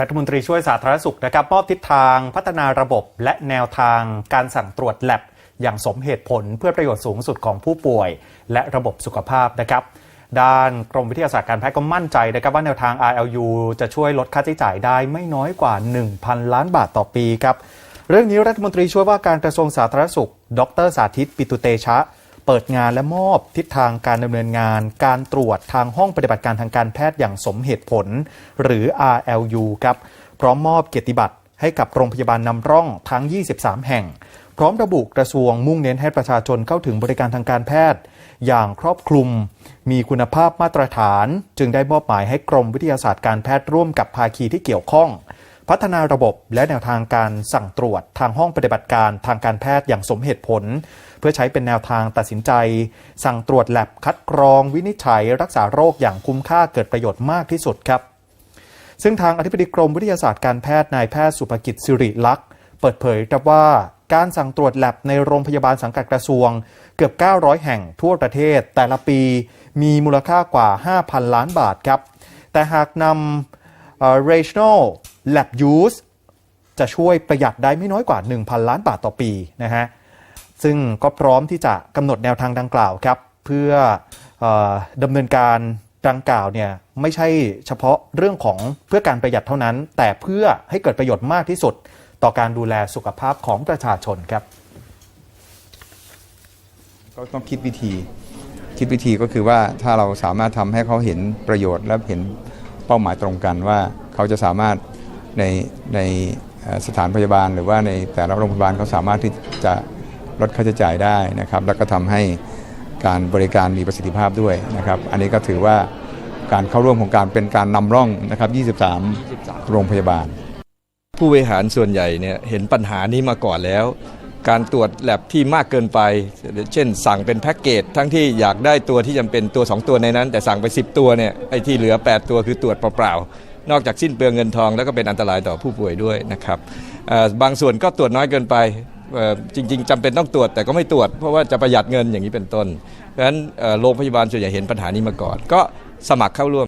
รัฐมนตรีช่วยสาธารณสุขนะครับมอบทิศทางพัฒนาระบบและแนวทางการสั่งตรวจแลบอย่างสมเหตุผลเพื่อประโยชน์สูงสุดของผู้ป่วย และระบบสุขภาพนะครับ ด้านกรมวิทยาศาสตร์การแพทย์ก็มั่นใจนะครับว่าแนวทาง RLU จะช่วยลดค่าใช้จ่ายได้ไม่น้อยกว่า 1,000 ล้านบาทต่อปีครับ เรื่องนี้รัฐมนตรีช่วยว่าการกระทรวงสาธารณสุข ดรสาธิตปิตุเตชะ เปิดงานและมอบทิศทางการดำเนินงาน การตรวจทางห้องปฏิบัติการทางการแพทย์อย่างสมเหตุผล หรือ RLU ครับพร้อมมอบเกียรติบัตรให้กับโรงพยาบาลนำร่องทั้ง 23 แห่ง พร้อมระบุกระทรวงมุ่งเน้นให้ประชาชนเข้าถึงบริการทางการแพทย์ อย่างครอบคลุม มีคุณภาพมาตรฐาน จึงได้มอบหมายให้กรมวิทยาศาสตร์การแพทย์ร่วมกับภาคีที่เกี่ยวข้อง พัฒนาระบบและแนวทางการสั่งตรวจทางห้องปฏิบัติการทางการแพทย์อย่างสมเหตุผล เพื่อใช้เป็นแนวทางตัดสินใจ สั่งตรวจแลบคัดกรอง วินิจฉัย รักษาโรคอย่างคุ้มค่าเกิดประโยชน์มากที่สุดครับ ซึ่งทางอธิบดีกรมวิทยาศาสตร์การแพทย์นายแพทย์สุภกิจสิริลักษ์เปิดเผยครับว่าการสั่งตรวจแลบในโรงพยาบาลสังกัดกระทรวง เกือบ 900 แห่งทั่วประเทศ แต่ละปีมีมูลค่ากว่า 5,000 ล้านบาทครับ แต่หากนำ regional lab use จะช่วยประหยัดได้ไม่น้อยกว่า 1,000 ล้านบาทต่อปีนะฮะซึ่งก็พร้อมที่จะกำหนดแนวทางดังกล่าวครับ เพื่อออดำเนินการดังกล่าวเนี่ยไม่ใช่เฉพาะเรื่องของเพื่อการประหยัดเท่านั้น แต่เพื่อให้เกิดประโยชน์มากที่สุด ต่อการดูแลสุขภาพของประชาชนครับ ก็ต้องคิดวิธี คิดวิธีก็คือว่าถ้าเราสามารถทำให้เขาเห็นประโยชน์และเห็นเป้าหมายตรงกันว่าเขาจะสามารถ ในในเอ่อสถานพยาบาล หรือว่าในแต่ละโรงพยาบาลเขาสามารถที่จะลดค่าใช้จ่ายได้นะครับ แล้วก็ทำให้การบริการมีประสิทธิภาพด้วยนะครับ อันนี้ก็ถือว่าการเข้าร่วมของการเป็นการนำร่องนะครับ 23 โรงพยาบาล ผู้บริหารส่วนใหญ่เนี่ยเห็นปัญหานี้มาก่อนแล้ว การตรวจแลบที่มากเกินไป เช่น สั่งเป็นแพ็กเกจทั้งที่อยากได้ตัวที่จำเป็นตัว 2 ตัวในนั้น แต่สั่งไป 10 ตัวเนี่ยไอ้ที่เหลือ 8 ตัวคือตรวจเปล่าๆ นอกจากสิ้นเปลืองเงินทอง แล้วก็เป็นอันตรายต่อผู้ป่วยด้วยนะครับบางส่วนก็ตรวจน้อยเกินไปจริง ๆจำเป็นต้องตรวจแต่ก็ไม่ตรวจเพราะว่าจะประหยัดเงินอย่างนี้เป็นต้นเพราะฉะนั้นโรงพยาบาลส่วนใหญ่เห็นปัญหานี้มาก่อน ก็สมัครเข้าร่วม